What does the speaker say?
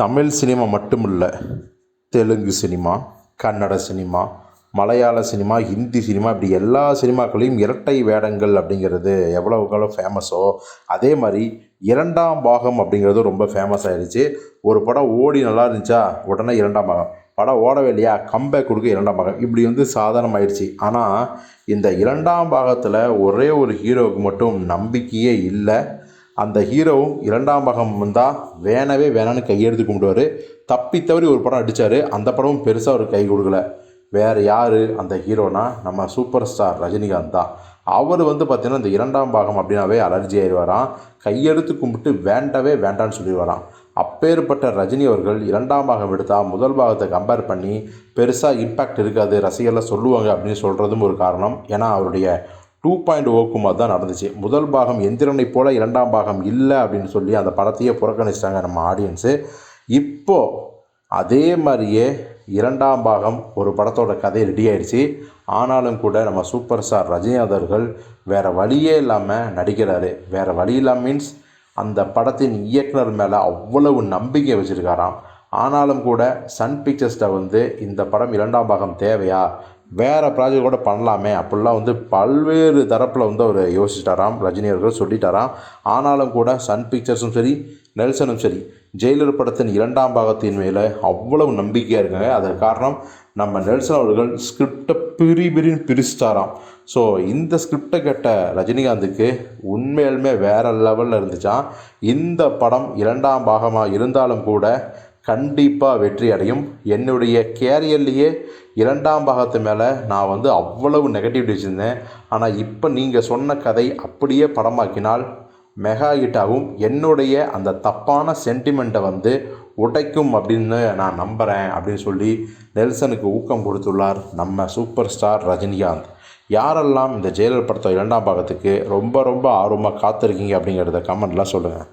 Tamil cinema மட்டுமில்ல Telugu cinema Kannada cinema Malayalam cinema Hindi cinema இப்படி எல்லா சினிமாக்களையும் இரட்டை வேடங்கள் அப்படிங்கிறது எவ்வளவுக்கெவ்வளோ ஃபேமஸோ அதே மாதிரி இரண்டாம் பாகம் அப்படிங்கிறது ரொம்ப ஃபேமஸ் ஆகிடுச்சு ஒரு படம் ஓடி நல்லா இருந்துச்சா உடனே இரண்டாம் பாகம். படம் ஓடவே இல்லையா கம்பேக் கொடுக்க இரண்டாம் பாகம். இப்படி வந்து சாதாரணமாயிடுச்சு ஆனால் இந்த இரண்டாம் பாகத்தில் ஒரே ஒரு ஹீரோவுக்கு மட்டும் நம்பிக்கையே இல்லை. அந்த ஹீரோவும் இரண்டாம் பாகம் வந்தால் வேணவே வேணான்னு கையெழுத்து கும்பிடுவார். தப்பி தவறி ஒரு படம் அடித்தார் அந்த படமும் பெருசாக அவர் கை கொடுக்கல. வேறு யார் அந்த ஹீரோனா நம்ம சூப்பர் ஸ்டார் ரஜினிகாந்த் தான். அவர் வந்து பார்த்திங்கன்னா இந்த இரண்டாம் பாகம் அப்படின்னாவே அலர்ஜி ஆயிடுவாராம் கையெடுத்து கும்பிட்டு வேண்டவே வேண்டான்னு சொல்லிடுவாராம். அப்பேற்பட்ட ரஜினி அவர்கள் இரண்டாம் பாகம் எடுத்தால் முதல் பாகத்தை கம்பேர் பண்ணி பெருசாக இம்பேக்ட் இருக்காது ரசிகர்லாம் சொல்லுவாங்க அப்படின்னு சொல்கிறதும் ஒரு காரணம். ஏன்னா அவருடைய டூ பாயிண்ட் ஓக்கும் oh தான் நடந்துச்சு. முதல் பாகம் எந்திரனை போல இரண்டாம் பாகம் இல்லை அப்படின்னு சொல்லி அந்த படத்தையே புறக்கணிச்சிட்டாங்க நம்ம ஆடியன்ஸு இப்போது அதே மாதிரியே இரண்டாம் பாகம் ஒரு படத்தோட கதை ரெடி ஆயிடுச்சு. ஆனாலும் கூட நம்ம சூப்பர் ஸ்டார் ரஜினிகாந்த் அவர்கள் வேறு வழியே இல்லாமல் நடிக்கிறாரு. வேறு வழி இல்லாமல் மீன்ஸ் அந்த படத்தின் இயக்குனர் மேலே அவ்வளவு நம்பிக்கை வச்சுருக்காராம். ஆனாலும் கூட சன் பிக்சர்ஸ்கிட்ட வந்து இந்த படம் இரண்டாம் பாகம் தேவையா? வேறு ப்ராஜெக்ட் கூட பண்ணலாமே. அப்படிலாம் வந்து பல்வேறு தரப்பில் வந்து அவர் யோசிச்சிட்டாராம். ரஜினி அவர்கள் சொல்லிட்டாராம். ஆனாலும் கூட சன் பிக்சர்ஸும் சரி நெல்சனும் சரி ஜெயிலர் படத்தின் இரண்டாம் பாகத்தின் மேலே அவ்வளவு நம்பிக்கையாக இருக்காங்க. அதற்கு காரணம் நம்ம நெல்சன் அவர்கள் ஸ்கிரிப்டை பிரி பிரின்னு பிரிச்சிட்டாராம். ஸோ இந்த ஸ்கிரிப்டை கேட்ட ரஜினிகாந்துக்கு உண்மையாலுமே வேறு லெவலில் இருந்துச்சான் இந்த படம் இரண்டாம் பாகமாக இருந்தாலும் கூட கண்டிப்பாக வெற்றி அடையும். என்னுடைய கேரியர்லேயே இரண்டாம் பாகத்து மேலே நான் வந்து அவ்வளவு நெகட்டிவிட்டி வச்சுருந்தேன் ஆனால் இப்போ நீங்கள் சொன்ன கதை அப்படியே படமாக்கினால் மெகா ஹிட்டாகவும் என்னுடைய அந்த தப்பான சென்டிமெண்ட்டை வந்து உடைக்கும் அப்படின்னு நான் நம்புகிறேன் அப்படின்னு சொல்லி நெல்சனுக்கு ஊக்கம் கொடுத்துள்ளார் நம்ம சூப்பர் ஸ்டார் ரஜினிகாந்த். யாரெல்லாம் இந்த ஜெயலலிதா படத்தை இரண்டாம் பாகத்துக்கு ரொம்ப ரொம்ப ஆர்வமாக காத்திருக்கீங்க அப்படிங்கிறத கமெண்ட்லாம் சொல்லுங்கள்